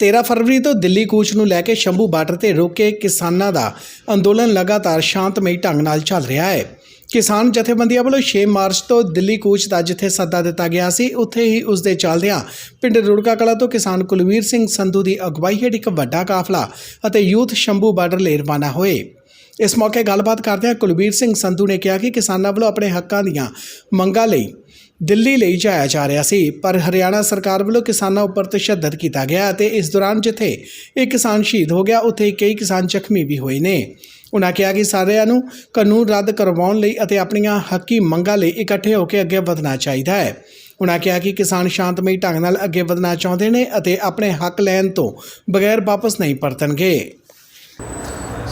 13 ਫਰਵਰੀ ਤੋਂ ਦਿੱਲੀ ਕੂਚ ਨੂੰ ਲੈ ਕੇ ਸ਼ੰਭੂ ਬਾਰਡਰ ਤੇ ਰੋਕੇ ਕਿਸਾਨਾਂ ਦਾ ਅੰਦੋਲਨ ਲਗਾਤਾਰ ਸ਼ਾਂਤਮਈ ਢੰਗ ਨਾਲ ਚੱਲ ਰਿਹਾ ਹੈ। ਕਿਸਾਨ ਜਥੇਬੰਦੀਆਂ ਵੱਲੋਂ 6 ਮਾਰਚ ਤੋਂ ਦਿੱਲੀ ਕੂਚ ਦਾ ਜਿੱਥੇ ਸੱਦਾ ਦਿੱਤਾ ਗਿਆ ਸੀ, ਉੱਥੇ ਹੀ ਉਸ ਦੇ ਚੱਲਦਿਆਂ ਪਿੰਡ ਰੁੜਕਾ ਕਲਾ ਤੋਂ ਕਿਸਾਨ ਕੁਲਵੀਰ ਸਿੰਘ ਸੰਧੂ ਦੀ ਅਗਵਾਈ ਹੇਠ ਇੱਕ ਵੱਡਾ ਕਾਫਲਾ ਅਤੇ ਯੂਥ ਸ਼ੰਭੂ ਬਾਰਡਰ ਲਈ ਰਵਾਨਾ ਹੋਏ। ਇਸ ਮੌਕੇ ਗੱਲਬਾਤ ਕਰਦਿਆਂ ਕੁਲਬੀਰ ਸਿੰਘ ਸੰਧੂ ਨੇ ਕਿਹਾ ਕਿ ਕਿਸਾਨਾਂ ਵੱਲੋਂ ਆਪਣੇ ਹੱਕਾਂ ਦੀਆਂ ਮੰਗਾਂ ਲਈ ਦਿੱਲੀ ਲਈ ਜਾਇਆ ਜਾ ਰਿਹਾ ਸੀ, ਪਰ ਹਰਿਆਣਾ ਸਰਕਾਰ ਵੱਲੋਂ ਕਿਸਾਨਾਂ ਉੱਪਰ ਤਸ਼ੱਦਦ ਕੀਤਾ ਗਿਆ ਅਤੇ ਇਸ ਦੌਰਾਨ ਜਿੱਥੇ ਇੱਕ ਕਿਸਾਨ ਸ਼ਹੀਦ ਹੋ ਗਿਆ, ਉੱਥੇ ਕਈ ਕਿਸਾਨ ਜ਼ਖਮੀ ਵੀ ਹੋਏ ਨੇ। ਉਨ੍ਹਾਂ ਕਿਹਾ ਕਿ ਸਾਰਿਆਂ ਨੂੰ ਕਾਨੂੰਨ ਰੱਦ ਕਰਵਾਉਣ ਲਈ ਅਤੇ ਆਪਣੀਆਂ ਹੱਕੀ ਮੰਗਾਂ ਲਈ ਇਕੱਠੇ ਹੋ ਕੇ ਅੱਗੇ ਵਧਣਾ ਚਾਹੀਦਾ ਹੈ। ਉਨ੍ਹਾਂ ਕਿਹਾ ਕਿ ਕਿਸਾਨ ਸ਼ਾਂਤਮਈ ਢੰਗ ਨਾਲ ਅੱਗੇ ਵਧਣਾ ਚਾਹੁੰਦੇ ਨੇ ਅਤੇ ਆਪਣੇ ਹੱਕ ਲੈਣ ਤੋਂ ਬਗੈਰ ਵਾਪਸ ਨਹੀਂ ਪਰਤਣਗੇ।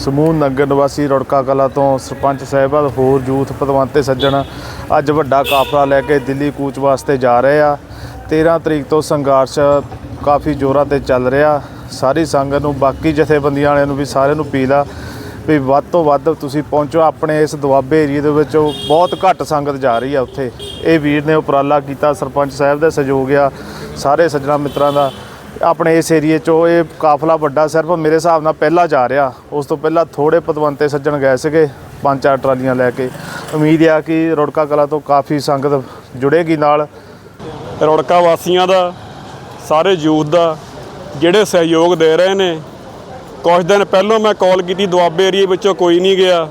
ਸਮੂਹ ਨਗਰ ਨਿਵਾਸੀ ਰੁੜਕਾ ਕਲਾ ਤੋਂ ਸਰਪੰਚ ਸਾਹਿਬਾਨ ਹੋਰ ਯੂਥ ਪਦਵੰਤੇ ਸੱਜਣ ਅੱਜ ਵੱਡਾ ਕਾਫਲਾ ਲੈ ਕੇ ਦਿੱਲੀ ਕੂਚ ਵਾਸਤੇ ਜਾ ਰਹੇ ਆ। 13 ਤਰੀਕ ਤੋਂ ਸੰਘਰਸ਼ ਕਾਫੀ ਜ਼ੋਰਾਂ ਤੇ ਚੱਲ ਰਿਹਾ। ਸਾਰੀ ਸੰਗਤ ਨੂੰ ਬਾਕੀ ਜਥੇਬੰਦੀਆਂ ਵਾਲਿਆਂ ਨੂੰ ਵੀ ਸਾਰਿਆਂ ਨੂੰ ਅਪੀਲ ਆ ਵੀ ਵੱਧ ਤੋਂ ਵੱਧ ਤੁਸੀਂ ਪਹੁੰਚੋ। ਆਪਣੇ ਇਸ ਦੁਆਬੇ ਏਰੀਏ ਦੇ ਵਿੱਚ ਬਹੁਤ ਘੱਟ ਸੰਗਤ ਜਾ ਰਹੀ ਆ ਉੱਥੇ। ਇਹ ਵੀਰ ਨੇ ਉਪਰਾਲਾ ਕੀਤਾ। ਸਰਪੰਚ ਸਾਹਿਬ ਦਾ ਸਹਿਯੋਗ ਆ। ਸਾਰੇ ਸੱਜਣਾ ਮਿੱਤਰਾਂ ਦਾ ਆਪਣੇ ਇਸ ਏਰੀਏ 'ਚੋਂ ਇਹ ਕਾਫਲਾ ਵੱਡਾ ਸਿਰਫ ਮੇਰੇ ਹਿਸਾਬ ਨਾਲ ਪਹਿਲਾਂ ਜਾ ਰਿਹਾ। ਉਸ ਤੋਂ ਪਹਿਲਾਂ ਥੋੜੇ ਪਤਵੰਤੇ ਸੱਜਣ ਗਏ ਸੀਗੇ, ਪੰਜ ਚਾਰ ਟਰਾਲੀਆਂ ਲੈ ਕੇ। ਉਮੀਦ ਆ ਕਿ ਰੁੜਕਾ ਕਲਾ ਤੋਂ ਕਾਫੀ ਸੰਗਤ ਜੁੜੇਗੀ ਨਾਲ। ਰੁੜਕਾ ਵਾਸੀਆਂ ਦਾ, ਸਾਰੇ ਯੂਥ ਦਾ, ਜਿਹੜੇ ਸਹਿਯੋਗ ਦੇ ਰਹੇ ਨੇ। ਕੁਝ ਦਿਨ ਪਹਿਲਾਂ ਮੈਂ ਕਾਲ ਕੀਤੀ, ਦੁਆਬੇ ਏਰੀਏ ਵਿੱਚੋਂ ਕੋਈ ਨਹੀਂ ਗਿਆ।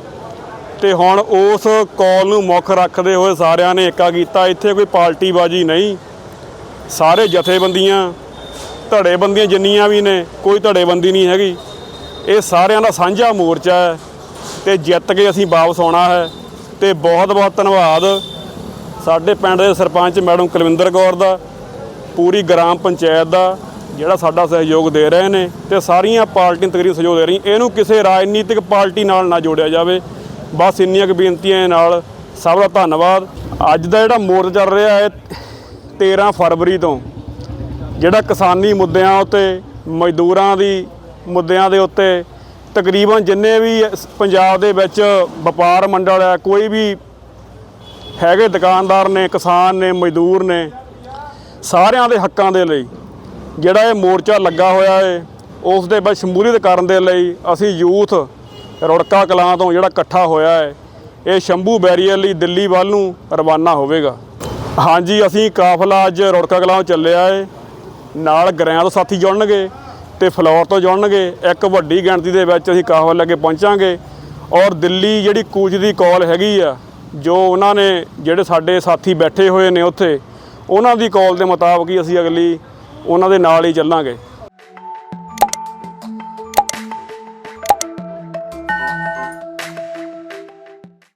ਤੇ ਹੁਣ ਉਸ ਕਾਲ ਨੂੰ ਮੁੱਖ ਰੱਖਦੇ ਹੋਏ ਸਾਰਿਆਂ ਨੇ ਏਕਾ ਕੀਤਾ, ਇੱਥੇ ਕੋਈ ਪਾਰਟੀਬਾਜ਼ੀ ਨਹੀਂ। ਸਾਰੇ ਜਥੇਬੰਦੀਆਂ ਧੜੇਬੰਦੀਆਂ ਜਿੰਨੀਆਂ ਵੀ ਨੇ, ਕੋਈ ਧੜੇਬੰਦੀ ਨਹੀਂ ਹੈਗੀ। ਇਹ ਸਾਰਿਆਂ ਦਾ ਸਾਂਝਾ ਮੋਰਚਾ ਹੈ ਤੇ ਜਿੱਤ ਕੇ ਅਸੀਂ ਵਾਪਸ ਆਉਣਾ ਹੈ ਤੇ ਬਹੁਤ ਬਹੁਤ ਧੰਨਵਾਦ। ਸਾਡੇ ਪਿੰਡ ਦੇ ਸਰਪੰਚ ਮੈਡਮ ਕੁਲਵਿੰਦਰ ਕੌਰ ਦਾ, ਪੂਰੀ ਗ੍ਰਾਮ ਪੰਚਾਇਤ ਦਾ, ਜਿਹੜਾ ਸਾਡਾ ਸਹਿਯੋਗ ਦੇ ਰਹੇ ਨੇ ਤੇ ਸਾਰੀਆਂ ਪਾਰਟੀਆਂ ਤਕਰੀਬਨ ਸਹਿਯੋਗ ਦੇ ਰਹੀਆਂ। ਇਹਨੂੰ ਕਿਸੇ ਰਾਜਨੀਤਿਕ ਪਾਰਟੀ ਨਾਲ ਨਾ ਜੋੜਿਆ ਜਾਵੇ। ਬਸ ਇੰਨੀਆਂ ਕੁ ਬੇਨਤੀਆਂ ਨਾਲ ਸਭ ਦਾ ਧੰਨਵਾਦ। ਅੱਜ ਦਾ ਜਿਹੜਾ ਮੋਰਚਾ ਚੱਲ ਰਿਹਾ ਹੈ 13 ਫਰਵਰੀ ਤੋਂ। ਜਿਹੜਾ ਕਿਸਾਨੀ ਮੁੱਦਿਆਂ ਉੱਤੇ, ਮਜ਼ਦੂਰਾਂ ਦੀ ਮੁੱਦਿਆਂ ਦੇ ਉੱਤੇ ਤਕਰੀਬਨ ਜਿੰਨੇ ਵੀ ਪੰਜਾਬ ਦੇ ਵਿੱਚ ਵਪਾਰ ਮੰਡਲ ਹੈ, ਕੋਈ ਵੀ ਹੈਗੇ ਦੁਕਾਨਦਾਰ ਨੇ, ਕਿਸਾਨ ਨੇ, ਮਜ਼ਦੂਰ ਨੇ, ਸਾਰਿਆਂ ਦੇ ਹੱਕਾਂ ਦੇ ਲਈ ਜਿਹੜਾ ਇਹ ਮੋਰਚਾ ਲੱਗਾ ਹੋਇਆ ਹੈ ਉਸ ਦੇ ਵਿੱਚ ਸ਼ਮੂਲੀਅਤ ਕਰਨ ਦੇ ਲਈ ਅਸੀਂ ਯੂਥ ਰੁੜਕਾ ਕਲਾਂ ਤੋਂ ਜਿਹੜਾ ਇਕੱਠਾ ਹੋਇਆ ਹੈ ਇਹ ਸ਼ੰਭੂ ਬੈਰੀਅਰ ਲਈ ਦਿੱਲੀ ਵੱਲ ਨੂੰ ਰਵਾਨਾ ਹੋਵੇਗਾ। ਹਾਂਜੀ, ਅਸੀਂ ਕਾਫਲਾ ਅੱਜ ਰੁੜਕਾ ਕਲਾਂ ਚੱਲਿਆ ਹੈ ਨਾਲ ਗਰਿਆਂ ਤੋਂ ਸਾਥੀ ਜੁੜਨਗੇ ਤੇ ਫਲੋਰ ਤੋਂ ਜੁੜਨਗੇ। ਇੱਕ ਵੱਡੀ ਗਿਣਤੀ ਦੇ ਵਿੱਚ ਅਸੀਂ ਕਾਫਲਾ ਲੈ ਕੇ ਪਹੁੰਚਾਂਗੇ। ਔਰ ਦਿੱਲੀ ਜਿਹੜੀ ਕੂਚ ਦੀ ਕਾਲ ਹੈਗੀ ਆ, ਜੋ ਉਹਨਾਂ ਨੇ ਜਿਹੜੇ ਸਾਡੇ ਸਾਥੀ ਬੈਠੇ ਹੋਏ ਨੇ ਉੱਥੇ, ਉਹਨਾਂ ਦੀ ਕਾਲ ਦੇ ਮੁਤਾਬਕ ਹੀ ਅਸੀਂ ਅਗਲੀ ਉਹਨਾਂ ਦੇ ਨਾਲ ਹੀ ਚੱਲਾਂਗੇ।